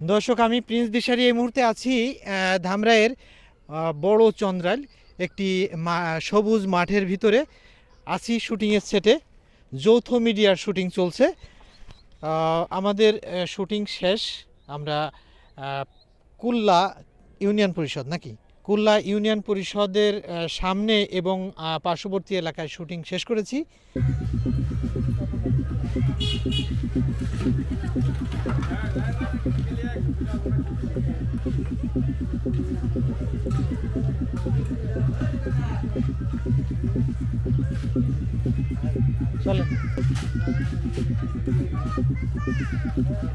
দর্শক আমি প্রিন্স দিশারি এই মুহূর্তে আছি আহ, ধামরাইয়ের বড় চন্দ্রাল একটি সবুজ মাঠের ভিতরে। আছি শুটিংয়ের সেটে যৌথ মিডিয়ার শুটিং চলছে। আমাদের শুটিং শেষ আমরা কুল্লা ইউনিয়ন পরিষদ নাকি? কুল্লা ইউনিয়ন পরিষদের সামনে এবং পার্শ্ববর্তী এলাকায় শুটিং শেষ করেছি।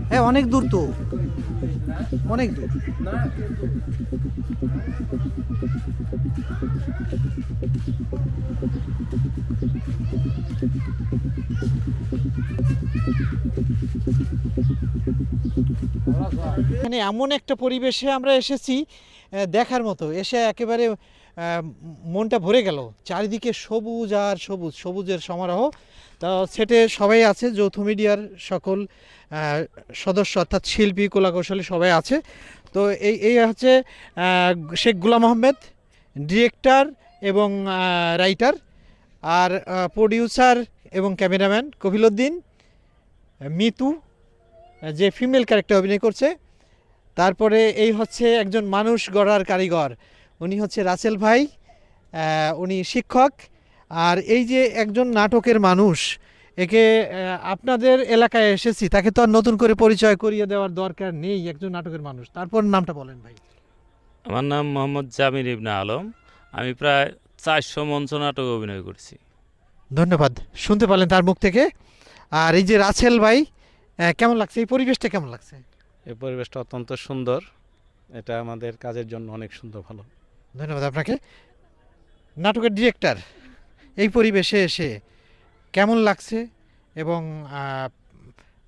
হ্যাঁ অনেক দূর তো। অনেক দূর। এখানে এমন একটা পরিবেশে আমরা এসেছি দেখার মতো। এসে একেবারে মনটা ভরে গেল। চারিদিকে সবুজ আর সবুজ, সবুজের সমারোহ। তা সেটে সবাই আছে, যৌথ মিডিয়ার সকল সদস্য অর্থাৎ শিল্পী, কলাকৌশলী সবাই আছে। তো এই এই হচ্ছে শেখ গুলাম আহমেদ, ডিরেক্টর এবং রাইটার। আর প্রডিউসার এবং ক্যামেরাম্যান কপিলউদ্দিন মিতু, যে ফিমেল ক্যারেক্টার অভিনয় করছে। তারপরে এই হচ্ছে একজন মানুষ গড়ার কারিগর। উনি হচ্ছে রাসেল ভাই উনি শিক্ষক। আর এই যে একজন নাটকের মানুষ, একে আপনাদের এলাকায় এসেছি, তাকে তো আর নতুন করে পরিচয় করিয়ে দেওয়ার দরকার নেই একজন নাটকের মানুষ। তারপর নামটা বলেন ভাই। আমার নাম মোহাম্মদ জামির ইবনা আলম। আমি প্রায় চারশো মঞ্চ নাটক অভিনয় করছি। ধন্যবাদ। শুনতে পারলেন তার মুখ থেকে। আর এই যে রাসেল ভাই কেমন লাগছে? এই পরিবেশটা কেমন লাগছে? এই পরিবেশটা অত্যন্ত সুন্দর। এটা আমাদের কাজের জন্য অনেক সুন্দর ভালো। ধন্যবাদ আপনাকে। নাটকের ডিরেক্টর এই পরিবেশে এসে কেমন লাগছে এবং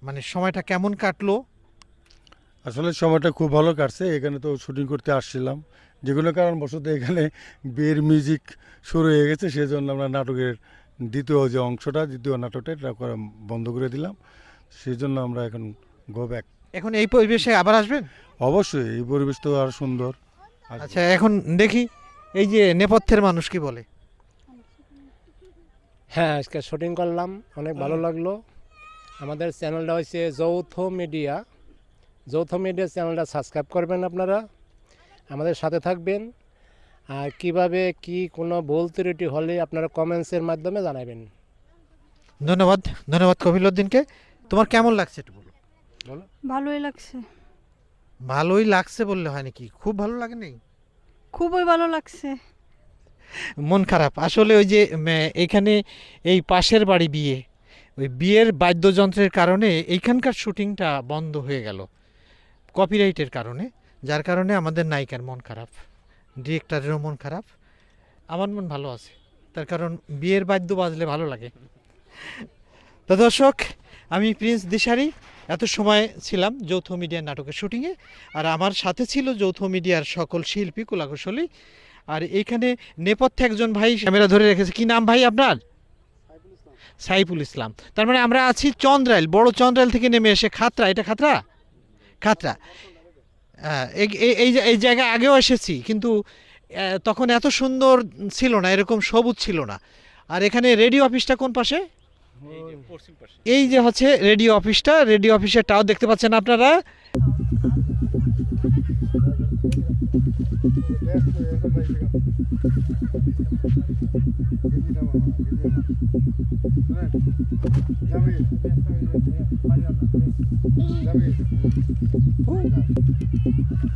মানে সময়টা কেমন কাটলো? আসলে সময়টা খুব ভালো কাটছে। এখানে তো শুটিং করতে আসছিলাম। যে কোনো কারণবশত এখানে বিয়ের মিউজিক শুরু হয়ে গেছে সেই জন্য আমরা নাটকের দ্বিতীয় যে অংশটা দ্বিতীয় নাটকটা এটা করা বন্ধ করে দিলাম। সেই জন্য আমরা এখন গো ব্যাক এখন এই পরিবেশে আবার আসবেন? অবশ্যই এই পরিবেশ তো আর সুন্দর। আচ্ছা এখন দেখি এই যে নেপথ্যের মানুষ কি বলে? হ্যাঁ আজকে শুটিং করলাম অনেক ভালো লাগল। আমাদের চ্যানেলটা হচ্ছে যৌথ মিডিয়া। যৌথ মিডিয়া চ্যানেলটা সাবস্ক্রাইব করবেন আপনারা। আমাদের সাথে থাকবেন। কীভাবে কি কোনো ভুল ত্রুটি হলে আপনারা কমেন্টসের মাধ্যমে জানাবেন। ধন্যবাদ ধন্যবাদ কপিলউদ্দিনকে তোমার কেমন লাগছে একটু বলো। বলো। ভালোই লাগছে। ভালোই লাগছে বললে হয় নাকি? খুব ভালো লাগে নেই খুবই ভালো লাগছে। মন খারাপ। আসলে ওই যে এখানে এই পাশের বাড়ি বিয়ে ওই বিয়ের বাদ্যযন্ত্রের কারণে এইখানকার শুটিংটা বন্ধ হয়ে গেল। কপিরাইটের কারণে যার কারণে আমাদের নায়িকার মন খারাপ। ডিরেক্টরেরও মন খারাপ আমার মন ভালো আছে। তার কারণ বিয়ের বাদ্য বাজলে ভালো লাগে। তো দর্শক আমি প্রিন্স দিশারি এত সময় ছিলাম যৌথ মিডিয়ার নাটকের শুটিংয়ে আর আমার সাথে ছিল যৌথ মিডিয়ার সকল শিল্পী কলাকুশলী আর এইখানে নেপথ্যে একজন ভাই ক্যামেরা ধরে রেখেছে। কি নাম ভাই আপনার? সাইফুল ইসলাম। তার মানে আমরা আছি চন্দ্রাইল বড় চন্দ্রাইল থেকে নেমে এসে খাতরা এটা খাতরা? খাতরা। হ্যাঁ, এই এই জায়গায় আগেও এসেছি কিন্তু তখন এত সুন্দর ছিল না এরকম সবুজ ছিল না। আর এখানে রেডিও অফিসটা কোন পাশে? এই যে হচ্ছে রেডিও অফিসটা রেডিও অফিসের টাও দেখতে পাচ্ছেন আপনারা।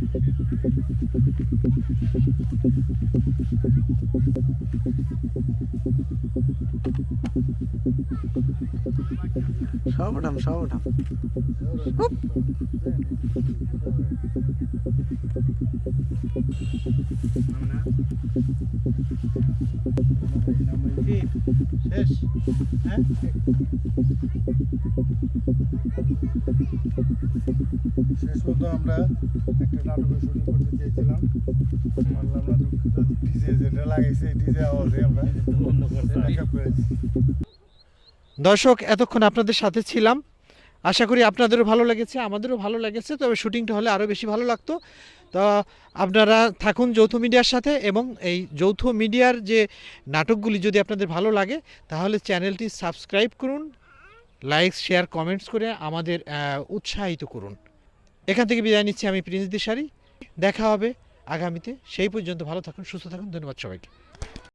Thank you. সব উঠাম সব উঠাম শেষ হ্যাঁ আমরা। একটা নাটকের শুটিং করতে চেয়েছিলাম ডিজে যেটা লাগাইছে ডিজে আওয়াজে আমরা। backup করেছি দর্শক, এতক্ষণ আপনাদের সাথে ছিলাম। আশা করি আপনাদেরও ভালো লেগেছে, আমাদেরও ভালো লেগেছে, তবে শুটিংটা হলে আরও বেশি ভালো লাগতো। তো আপনারা থাকুন যৌথ মিডিয়ার সাথে এবং এই যৌথ মিডিয়ার যে নাটকগুলি যদি আপনাদের ভালো লাগে, তাহলে চ্যানেলটি সাবস্ক্রাইব করুন, লাইক, শেয়ার, কমেন্টস করে আমাদের উৎসাহিত করুন। এখান থেকে বিদায় নিচ্ছি আমি প্রিন্স দিশারি। দেখা হবে আগামীতে। সেই পর্যন্ত ভালো থাকুন, সুস্থ থাকুন, ধন্যবাদ সবাইকে।